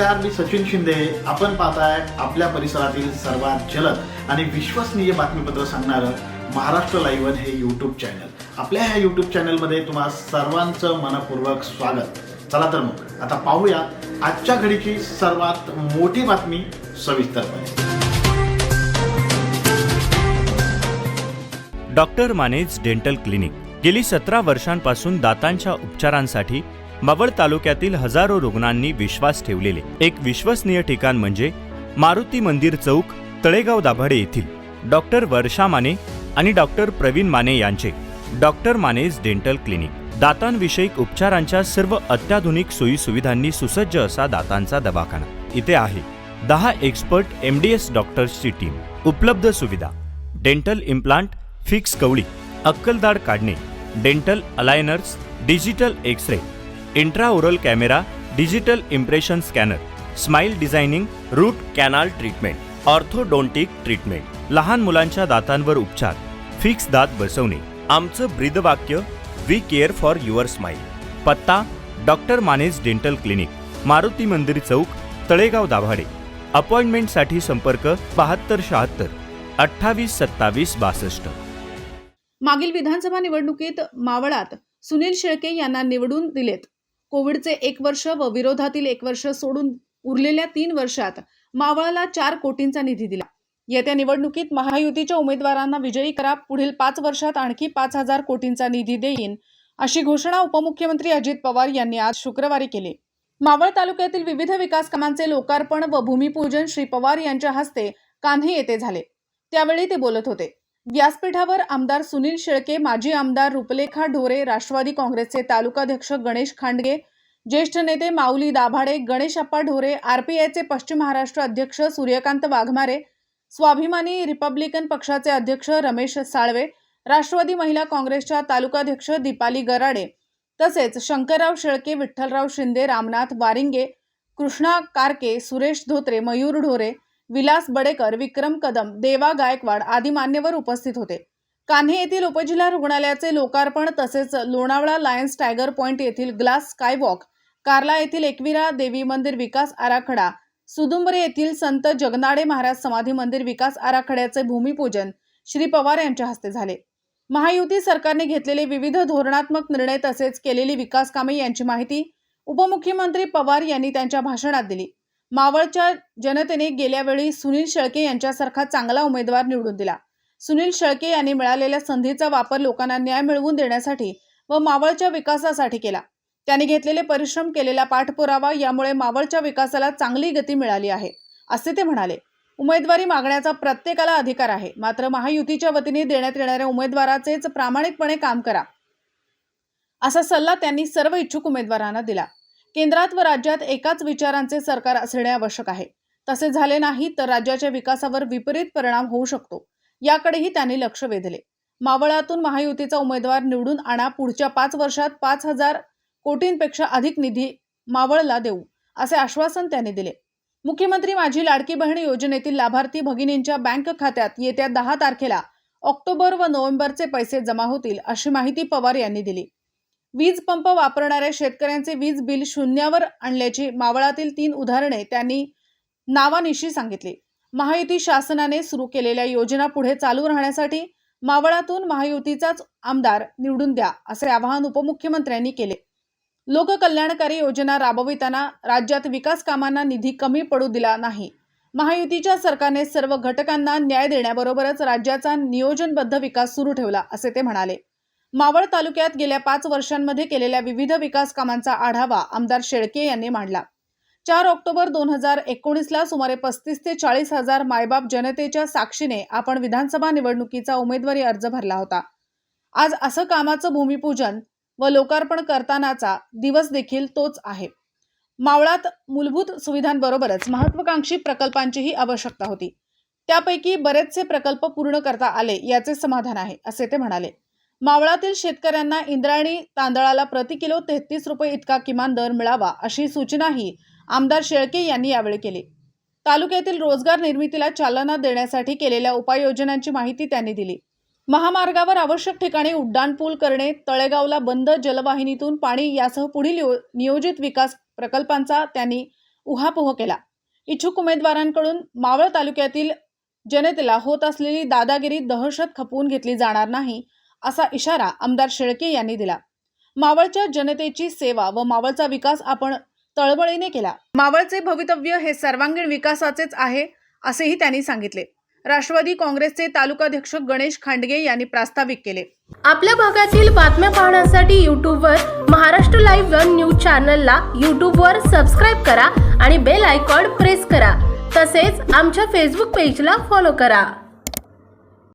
नमस्कार मी सचिन शिंदे. आपण पाहताय आपल्या परिसरातील सर्वात जलद आणि विश्वसनीय बातमीपत्र सांगणारं महाराष्ट्र लाईव्हन हे यूट्यूब चॅनल आपल्या ह्या यूट्यूब चॅनलमध्ये तुम्हा सर्वांचं मनपूर्वक स्वागत. चला तर मग आता पाहूया आजच्या घडीची सर्वात मोठी बातमी सविस्तरपणे. डॉक्टर मानेज डेंटल क्लिनिक गेली सतरा वर्षांपासून दातांच्या उपचारांसाठी मावळ तालुक्यातील हजारो रुग्णांनी विश्वास ठेवलेले. एक विश्वसनीय ठिकाण म्हणजे मारुती मंदिर चौक तळेगाव दाभाडे येथील. डॉक्टर वर्षा माने आणि डॉक्टर प्रवीण माने यांचे. Doctor Mane's dental clinic. दातांविषयक उपचारांच्या सर्व अत्याधुनिक सोयी सुविधांनी सुसज्ज असा दातांचा दवाखाना. इथे आहे. दहा एक्सपर्ट एम डी एस डॉक्टर्सची टीम उपलब्ध सुविधा. डेंटल इम्प्लांट फिक्स कवळी अक्कलदाड काढणे dental aligners digital X-ray intraoral camera digital impression scanner smile designing root canal treatment orthodontic treatment लहान मुलांच्या दातांवर उपचार फिक्स दात बसवणे आमचं ब्रीदवाक्य we care for your smile पत्ता doctor Mane's dental clinic Maruti Mandir Chowk Talegaon Dabhade. अपॉइंटमेंटसाठी संपर्क बहात्तर शहात्तर अठ्ठावीस सत्तावीस बासष्ट. मागील विधानसभा निवडणुकीत मावळात सुनील शेळके यांना निवडून दिलेत. कोविडचे एक वर्ष व विरोधातील एक वर्ष सोडून उरलेल्या तीन वर्षात मावळाला चार कोटींचा निधी दिला. येत्या निवडणुकीत महायुतीच्या उमेदवारांना विजयी करा पुढील पाच वर्षात आणखी पाच हजार कोटींचा निधी देईन अशी घोषणा उपमुख्यमंत्री अजित पवार यांनी आज शुक्रवारी केली. मावळ तालुक्यातील विविध विकास कामांचे लोकार्पण व भूमिपूजन श्री पवार यांच्या हस्ते कान्हे येथे झाले. त्यावेळी ते बोलत होते. व्यासपीठावर आमदार सुनील शेळके माजी आमदार रुपलेखा ढोरे राष्ट्रवादी काँग्रेसचे तालुकाध्यक्ष गणेश खांडगे ज्येष्ठ नेते माऊली दाभाडे गणेश अप्पा ढोरे आरपीआयचे पश्चिम महाराष्ट्र अध्यक्ष सूर्यकांत वाघमारे स्वाभिमानी रिपब्लिकन पक्षाचे अध्यक्ष रमेश साळवे राष्ट्रवादी महिला काँग्रेसच्या तालुकाध्यक्ष दीपाली गराडे तसेच शंकरराव शेळके विठ्ठलराव शिंदे रामनाथ वारिंगे कृष्णा कारके सुरेश धोत्रे मयूर ढोरे विलास बडेकर विक्रम कदम देवा गायकवाड आदी मान्यवर उपस्थित होते. कान्हे येथील उपजिल्हा रुग्णालयाचे लोकार्पण तसेच लोणावळा लायन्स टायगर पॉइंट येथील ग्लास स्कायवॉक कार्ला येथील एकविरा देवी मंदिर विकास आराखडा सुदुंबरे येथील संत जगनाडे महाराज समाधी मंदिर विकास आराखड्याचे भूमिपूजन श्री पवार यांच्या हस्ते झाले. महायुती सरकारने घेतलेले विविध धोरणात्मक निर्णय तसेच केलेली विकास कामे यांची माहिती उपमुख्यमंत्री पवार यांनी त्यांच्या भाषणात दिली. मावळच्या जनतेने गेल्या वेळी सुनील शेळके यांच्यासारखा चांगला उमेदवार निवडून दिला. सुनील शेळके यांनी मिळालेल्या संधीचा वापर लोकांना न्याय मिळवून देण्यासाठी व मावळच्या विकासासाठी केला. त्यांनी घेतलेले परिश्रम केलेला पाठपुरावा यामुळे मावळच्या विकासाला चांगली गती मिळाली आहे असे ते म्हणाले. उमेदवारी मागण्याचा प्रत्येकाला अधिकार आहे मात्र महायुतीच्या वतीने देण्यात येणाऱ्या उमेदवाराचेच प्रामाणिकपणे काम करा असा सल्ला त्यांनी सर्व इच्छुक उमेदवारांना दिला. केंद्रात व राज्यात एकाच विचारांचे सरकार असणे आवश्यक आहे. तसे झाले नाही तर राज्याच्या विकासावर विपरीत परिणाम होऊ शकतो याकडेही त्यांनी लक्ष वेधले. मावळातून महायुतीचा उमेदवार निवडून आणा पुढच्या पाच वर्षात पाच हजार कोटींपेक्षा अधिक निधी मावळला देऊ असे आश्वासन त्यांनी दिले. मुख्यमंत्री माझी लाडकी बहीण योजनेतील लाभार्थी भगिनींच्या बँक खात्यात येत्या दहा तारखेला ऑक्टोबर व नोव्हेंबरचे पैसे जमा होतील अशी माहिती पवार यांनी दिली. वीज पंप वापरणाऱ्या शेतकऱ्यांचे वीज बिल शून्यावर आणल्याची मावळातील तीन उदाहरणे त्यांनी नावानिशी सांगितली. महायुती शासनाने सुरू केलेल्या योजना पुढे चालू राहण्यासाठी मावळातून महायुतीचाच आमदार निवडून द्या असे आवाहन उपमुख्यमंत्र्यांनी केले. लोककल्याणकारी योजना राबविताना राज्यात विकास कामांना निधी कमी पडू दिला नाही. महायुतीच्या सरकारने सर्व घटकांना न्याय देण्याबरोबरच राज्याचा नियोजनबद्ध विकास सुरू ठेवला असे ते म्हणाले. मावळ तालुक्यात गेल्या पाच वर्षांमध्ये केलेल्या विविध विकास कामांचा आढावा आमदार शेळके यांनी मांडला. चार ऑक्टोबर दोन हजार एकोणीसला सुमारे पस्तीस ते चाळीस हजार मायबाप जनतेच्या साक्षीने आपण विधानसभा निवडणुकीचा उमेदवारी अर्ज भरला होता. आज असं कामाचं भूमिपूजन व लोकार्पण करतानाचा दिवस देखील तोच आहे. मावळात मूलभूत सुविधांबरोबरच महत्वाकांक्षी प्रकल्पांचीही आवश्यकता होती. त्यापैकी बरेचसे प्रकल्प पूर्ण करता आले याचे समाधान आहे असे ते म्हणाले. मावळातील शेतकऱ्यांना इंद्रायणी तांदळाला प्रति किलो तेहतीस रुपये इतका किमान दर मिळावा अशी सूचनाही आमदार शेळके यांनी यावेळी केली. तालुक्यातील रोजगार निर्मितीला चालना देण्यासाठी केलेल्या उपाययोजनांची माहिती त्यांनी दिली. महामार्गावर आवश्यक ठिकाणी उड्डाण पूल करणे तळेगावला बंद जलवाहिनीतून पाणी यासह पुढील यो- नियोजित विकास प्रकल्पांचा त्यांनी उहापोह केला. इच्छुक उमेदवारांकडून मावळ तालुक्यातील जनतेला होत असलेली दादागिरी दहशत खपवून घेतली जाणार नाही असा इशारा आमदार शेळके यांनी दिला. मावळच्या जनतेची सेवा व मावळचा विकास आपण तळमळीने केला. मावळचे भवितव्य हे सर्वांगीण विकासाचेच आहे असेही त्यांनी सांगितले. राष्ट्रवादी काँग्रेसचे तालुकाध्यक्ष गणेश खांडगे यांनी प्रास्ताविक केले. आपल्या भागातील बातम्या पाहण्यासाठी यूट्यूबवर महाराष्ट्र लाईव्ह वन न्यूज चॅनलला यूट्यूबवर सबस्क्राईब करा आणि बेल आयकॉन प्रेस करा. तसेच आमच्या फेसबुक पेजला फॉलो करा.